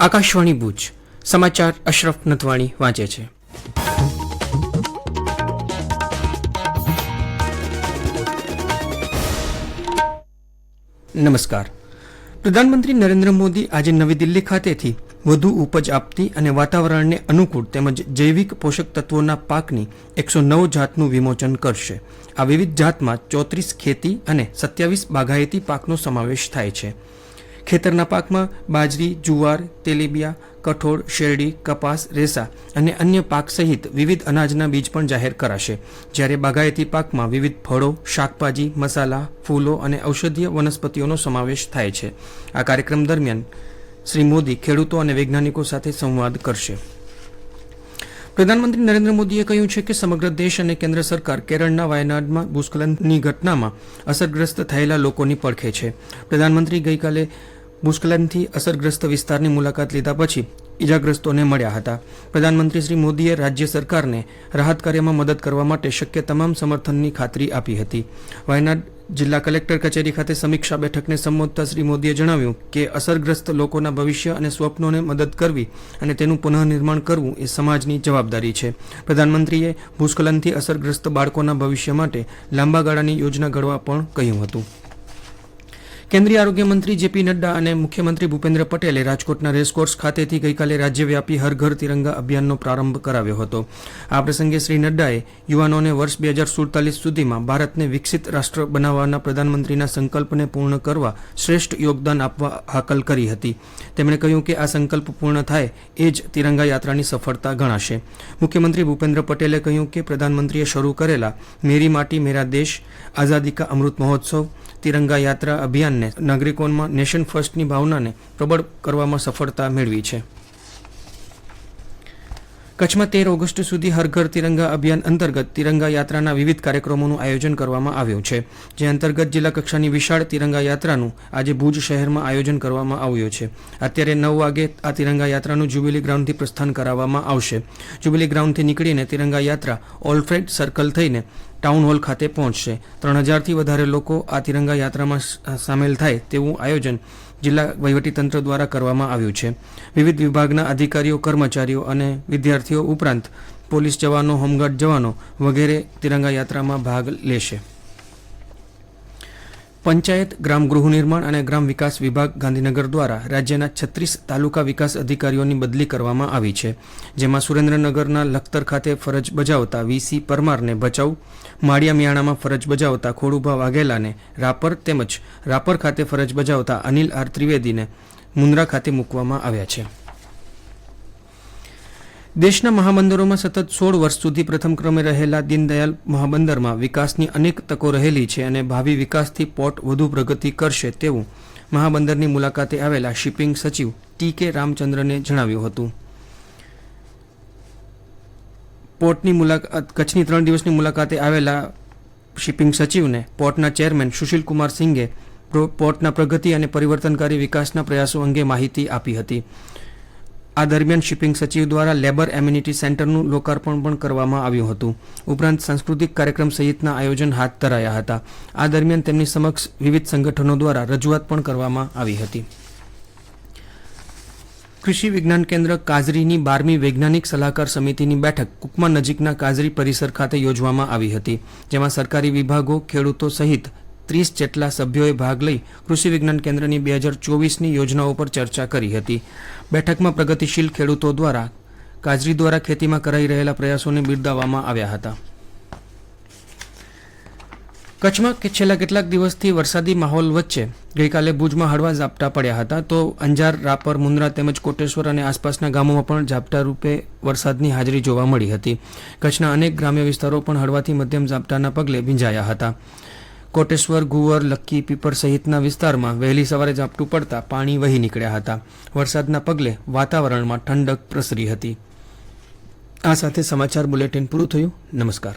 આકાશવાણી ભુજ, સમાચાર અશરફ નથવાણી વાંચે છે. નમસ્કાર. પ્રધાનમંત્રી નરેન્દ્ર મોદી આજે નવી દિલ્હી ખાતેથી વધુ ઉપજ આપતી અને વાતાવરણને અનુકૂળ તેમજ જૈવિક પોષક તત્વોના પાકની એકસો નવ જાતનું વિમોચન કરશે. આ વિવિધ જાતમાં ચોત્રીસ ખેતી અને સત્યાવીસ બાગાયતી પાકનો સમાવેશ થાય છે. ખેતરના પાકમાં બાજરી, જુવાર, તેલીબિયા, કઠોળ, શેરડી, કપાસ, રેસા અને અન્ય પાક સહિત વિવિધ અનાજના બીજ પણ જાહેર કરાશે. જ્યારે બાગાયતી પાકમાં વિવિધ ફળો, શાકભાજી, મસાલા, ફૂલો અને ઔષધીય વનસ્પતિઓનો સમાવેશ થાય છે. આ કાર્યક્રમ દરમિયાન શ્રી મોદી ખેડૂતો અને વૈજ્ઞાનિકો સાથે સંવાદ કરશે. પ્રધાનમંત્રી નરેન્દ્ર મોદીએ કહ્યું છે કે સમગ્ર દેશ અને કેન્દ્ર સરકાર કેરળના વાયનાડમાં ભૂસ્ખલનની ઘટનામાં અસરગ્રસ્ત થયેલા લોકોની પડખે છે. પ્રધાનમંત્રી ગઈકાલે ભૂસ્ખલનથી અસરગ્રસ્ત વિસ્તારની મુલાકાત લીધા પછી ઇજાગ્રસ્તોને મળ્યા હતા. પ્રધાનમંત્રી શ્રી મોદીએ રાજ્ય સરકારને રાહત કાર્યમાં મદદ કરવા માટે શક્ય તમામ સમર્થનની ખાતરી આપી હતી. વાયનાડ જિલ્લા કલેક્ટર કચેરી ખાતે સમીક્ષા બેઠકને સંબોધતા શ્રી મોદીએ જણાવ્યું કે અસરગ્રસ્ત લોકોના ભવિષ્ય અને સ્વપ્નોને મદદ કરવી અને તેનું પુનઃનિર્માણ કરવું એ સમાજની જવાબદારી છે. પ્રધાનમંત્રીએ ભૂસ્ખલનથી અસરગ્રસ્ત બાળકોના ભવિષ્ય માટે લાંબા ગાળાની યોજના ઘડવા પણ કહ્યું હતું. કેન્દ્રીય આરોગ્ય મંત્રી જેપી નડ્ડા અને મુખ્યમંત્રી ભૂપેન્દ્ર પટેલે રાજકોટના રેસકોર્સ ખાતેથી ગઈકાલે રાજ્યવ્યાપી હર ઘર તિરંગા અભિયાનનો પ્રારંભ કરાવ્યો હતો. આ પ્રસંગે શ્રી નડ્ડાએ યુવાનોને વર્ષ બે હજાર સુડતાલીસ સુધીમાં ભારતને વિકસિત રાષ્ટ્ર બનાવવાના પ્રધાનમંત્રીના સંકલ્પને પૂર્ણ કરવા શ્રેષ્ઠ યોગદાન આપવા હાકલ કરી હતી. તેમણે કહ્યું કે આ સંકલ્પ પૂર્ણ થાય એ જ તિરંગા યાત્રાની સફળતા ગણાશે. મુખ્યમંત્રી ભૂપેન્દ્ર પટેલે કહ્યું કે પ્રધાનમંત્રીએ શરૂ કરેલા મેરી માટી મેરા દેશ, આઝાદી કા અમૃત મહોત્સવ તિરંગા યાત્રા અભિયાનને નાગરિકોમાં નેશન ફર્સ્ટની ભાવનાને પ્રબળ કરવામાં સફળતા મેળવી છે. કચ્છમાં તેર ઓગસ્ટ સુધી હર ઘર તિરંગા અભિયાન અંતર્ગત તિરંગા યાત્રાના વિવિધ કાર્યક્રમોનું આયોજન કરવામાં આવ્યું છે, જે અંતર્ગત જિલ્લા કક્ષાની વિશાળ તિરંગા યાત્રાનું આજે ભુજ શહેરમાં આયોજન કરવામાં આવ્યું છે. અત્યારે નવ વાગે આ તિરંગા યાત્રાનું જ્યુબિલી ગ્રાઉન્ડથી પ્રસ્થાન કરાવવામાં આવશે. જ્યુબિલી ગ્રાઉન્ડથી નીકળીને તિરંગા યાત્રા ઓલ્ફ્રેડ સર્કલ થઈને ટાઉન હોલ ખાતે પહોંચશે. ત્રણ હજારથી વધારે લોકો આ તિરંગા યાત્રામાં સામેલ થાય તેવું આયોજન જિલ્લા વહીવટીતંત્ર દ્વારા કરવામાં આવ્યું છે. વિવિધ વિભાગના અધિકારીઓ, કર્મચારીઓ અને વિદ્યાર્થીઓ ઉપરાંત પોલીસ જવાનો, હોમગાર્ડ જવાનો વગેરે તિરંગા યાત્રામાં ભાગ લેશે. પંચાયત, ગ્રામ ગૃહ નિર્માણ અને ગ્રામ વિકાસ વિભાગ ગાંધીનગર દ્વારા રાજ્યના છત્રીસ તાલુકા વિકાસ અધિકારીઓની બદલી કરવામાં આવી છે, જેમાં સુરેન્દ્રનગરના લખતર ખાતે ફરજ બજાવતા વીસી પરમારને ભચાઉ માળિયા મિયાણામાં ફરજ બજાવતા ખોડુભા વાઘેલાને રાપર તેમજ રાપર ખાતે ફરજ બજાવતા અનિલ આર ત્રિવેદીને મુન્દ્રા ખાતે મૂકવામાં આવ્યા છે. દેશના મહાબંદરોમાં સતત સોળ વર્ષ સુધી પ્રથમ ક્રમે રહેલા દીનદયાલ મહાબંદરમાં વિકાસની અનેક તકો રહેલી છે અને ભાવિ વિકાસથી પોર્ટ વધુ પ્રગતિ કરશે તેવું મહાબંદરની મુલાકાતે આવેલા શિપિંગ સચિવ ટી કે રામચંદ્રને જણાવ્યું હતું. પોર્ટની મુલાકાત કચ્છની ત્રણ દિવસની મુલાકાતે આવેલા શિપિંગ સચિવને પોર્ટના ચેરમેન સુશીલ કુમાર સિંઘે પોર્ટના પ્રગતિ અને પરિવર્તનકારી વિકાસના પ્રયાસો અંગે માહિતી આપી હતી. આ દરમિયાન શિપિંગ સચિવ દ્વારા લેબર એમ્યુનિટી સેન્ટરનું લોકાર્પણ પણ કરવામાં આવ્યું હતું. ઉપરાંત સાંસ્કૃતિક કાર્યક્રમ સહિતના આયોજન હાથ ધરાયા હતા. આ દરમિયાન તેમની સમક્ષ વિવિધ સંગઠનો દ્વારા રજૂઆત પણ કરવામાં આવી હતી. કૃષિ વિજ્ઞાન કેન્દ્ર કાઝરીની બારમી વૈજ્ઞાનિક સલાહકાર સમિતિની બેઠક કુકમા નજીકના કાઝરી પરિસર ખાતે યોજવામાં આવી હતી, જેમાં સરકારી વિભાગો, ખેડૂતો સહિત ત્રીસ જેટલા સભ્યોએ ભાગ લઈ કૃષિ વિજ્ઞાન કેન્દ્રની બે હજાર ચોવીસની યોજનાઓ પર ચર્ચા કરી હતી. બેઠકમાં પ્રગતિશીલ ખેડૂતો દ્વારા, કાજરી દ્વારા ખેતીમાં કરાઈ રહેલા પ્રયાસોને બિરદાવવામાં આવ્યા હતા. કચ્છમાં કે છેલ્લા કેટલાક દિવસથી વરસાદી માહોલ વચ્ચે ગઈકાલે ભુજમાં હળવા ઝાપટા પડ્યા હતા, તો અંજાર, રાપર, મુન્દ્રા તેમજ કોટેશ્વર અને આસપાસના ગામોમાં પણ ઝાપટા રૂપે વરસાદની હાજરી જોવા મળી હતી. કચ્છના અનેક ગ્રામ્ય વિસ્તારો પણ હળવાથી મધ્યમ ઝાપટાના પગલે ભીંજાયા હતા. કોટેશ્વર, ગુવર, લક્કી પીપર સહિતના વિસ્તારમાં વહેલી સવારે ઝાપટું પડતા પાણી વહી નીકળ્યા હતા. વરસાદના પગલે વાતાવરણમાં ઠંડક પ્રસરી હતી. આ સાથે સમાચાર બુલેટિન પૂરું થયું. નમસ્કાર.